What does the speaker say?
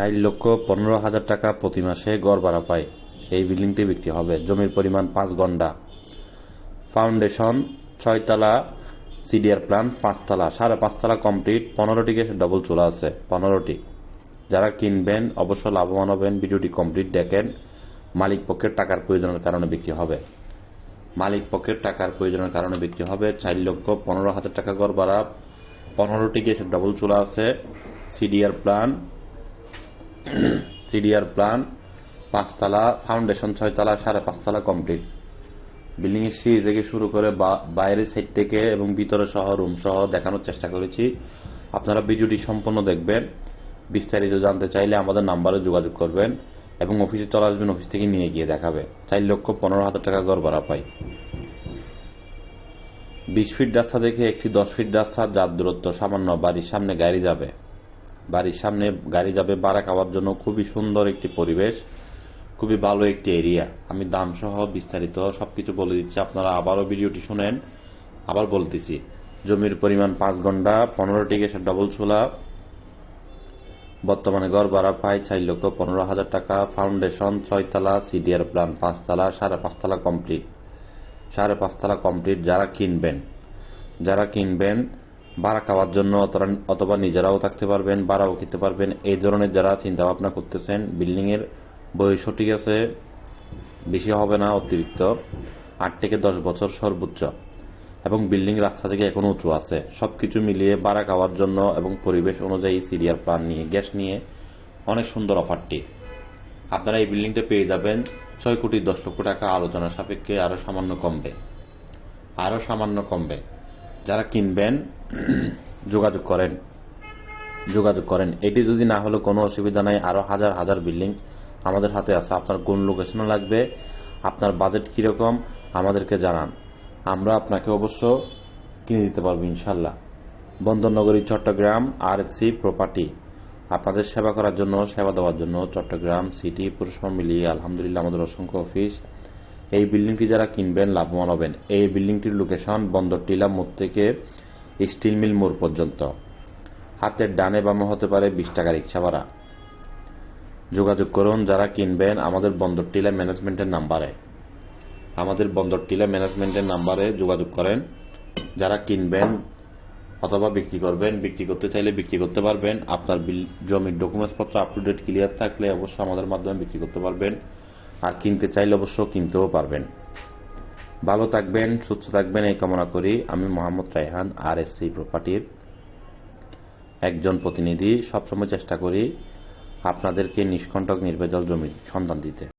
চার লক্ষ পনেরো হাজার টাকা প্রতি মাসে গড় ভাড়া পায়। এই বিল্ডিংটি বিক্রি হবে। জমির পরিমাণ পাঁচ গন্ডা। ফাউন্ডেশন ছয়তলা সিডিআর প্ল্যান পাঁচতলা। সাড়ে পাঁচতলা কমপ্লিট। পনেরোটি গ্যাসের ডবল চুলা আছে। পনেরোটি। যারা কিনবেন অবশ্য লাভবান হবেন। ভিডিওটি কমপ্লিট দেখেন। মালিক পক্ষের টাকার প্রয়োজনের কারণে বিক্রি হবে। মালিক পক্ষের টাকার প্রয়োজনের কারণে বিক্রি হবে। চার লক্ষ পনেরো হাজার টাকা গড় ভাড়া। পনেরোটি গ্যাসের ডবল চুলা আছে। সিডিআর প্ল্যান সিডিআর প্ল্যান, পাঁচতলা, ফাউন্ডেশন ছয়তলা, সাড়ে পাঁচতলা কমপ্লিট। বিল্ডিং এর সিঁড়ি থেকে শুরু করে বাইরের সাইড থেকে এবং ভিতরে সহ রুম সহ দেখানোর চেষ্টা করেছি। আপনারা ভিডিওটি সম্পূর্ণ দেখবেন। বিস্তারিত জানতে চাইলে আমাদের নাম্বারে যোগাযোগ করবেন এবং অফিসে চলে আসবেন, অফিস থেকে নিয়ে গিয়ে দেখাবে। চার লক্ষ পনেরো হাজার টাকা গড় ভাড়া পাই। বিশ ফিট রাস্তা দেখে একটি দশ ফিট রাস্তা, যার দূরত্ব সামান্য বাড়ির সামনে গাড়ি যাবে। বাড়ির সামনে গাড়ি যাবে বাড়া খাওয়ার জন্য খুবই সুন্দর একটি পরিবেশ, খুবই ভালো একটি এরিয়া। আমি দাম সহ বিস্তারিত সবকিছু বলে দিচ্ছি, আপনারা আবারও ভিডিওটি শুনেন। আবার বলতেছি, জমির পরিমাণ পাঁচ ঘণ্টা, পনেরোটি গ্যাসের ডবল চুলা, বর্তমানে গড় ভাড়া পায় চার লক্ষ পনেরো হাজার টাকা, ফাউন্ডেশন ছয়তলা সিডিআর প্ল্যান পাঁচতলা সাড়ে পাঁচতলা কমপ্লিট। সাড়ে পাঁচতলা কমপ্লিট যারা কিনবেন যারা কিনবেন ভাড়া খাওয়ার জন্য অথবা নিজেরাও থাকতে পারবেন ভাড়াও খেতে পারবেন। এই ধরনের যারা চিন্তা ভাবনা করতেছেন বিল্ডিং এর বয়স ঠিক আছে, বেশি হবে না অতিরিক্ত। আট থেকে দশ বছর সর্বোচ্চ। এবং বিল্ডিং রাস্তা থেকে এখন উঁচু আছে। সবকিছু মিলিয়ে ভাড়া খাওয়ার জন্য এবং পরিবেশ অনুযায়ী সিরিয়ার প্ল্যান নিয়ে, গ্যাস নিয়ে অনেক সুন্দর অফারটি। আপনারা এই বিল্ডিংটা পেয়ে যাবেন। ছয় কোটি দশ লক্ষ টাকা আলোচনা সাপেক্ষে আরও সামান্য কমবে। আরও সামান্য কমবে। যারা কিনবেন, যোগাযোগ করেন। যোগাযোগ করেন। এটি যদি না হলে কোনো অসুবিধা নাই। আরও হাজার হাজার বিল্ডিং আমাদের হাতে আছে। আপনার কোন লোকেশনে লাগবে, আপনার বাজেট কীরকম, আমাদেরকে জানান। আমরা আপনাকে অবশ্য কিনে দিতে পারব ইনশাল্লাহ বন্দরনগরী, চট্টগ্রাম আর সি প্রপার্টি আপনাদের সেবা করার জন্য, সেবা দেওয়ার জন্য চট্টগ্রাম সিটি পুরসভা মিলিয়ে আলহামদুলিল্লাহ আমাদের অসংখ্য অফিস এই বিল্ডিংটি যারা কিনবেন, লাভবান হবেন। এই বিল্ডিংটির লোকেশন বন্দর টিলা মোড় থেকে স্টিল মিল মোড় পর্যন্ত। হাতের ডানে বামে হতে পারে বিশ টাকা রিক্সা ভাড়া। যোগাযোগ করুন, যারা কিনবেন আমাদের বন্দর টিলা ম্যানেজমেন্টের নাম্বারে। আমাদের বন্দর টিলা ম্যানেজমেন্টের নাম্বারে যোগাযোগ করেন। যারা কিনবেন অথবা বিক্রি করবেন, বিক্রি করতে চাইলে বিক্রি করতে পারবেন। আপনার জমির ডকুমেন্টস পত্র আপ টু ডেট ক্লিয়ার থাকলে অবশ্যই আমাদের মাধ্যমে বিক্রি করতে পারবেন। আর কিনতে চাইলে অবশ্য কিনতেও পারবেন। ভালো থাকবেন, সুস্থ থাকবেন, এই কামনা করি। আমি Mohammad Raihan, R S C প্রপার্টির একজন প্রতিনিধি। সবসময় চেষ্টা করি আপনাদেরকে নিষ্কণ্টক, নির্ভেজাল জমির সন্ধান দিতে।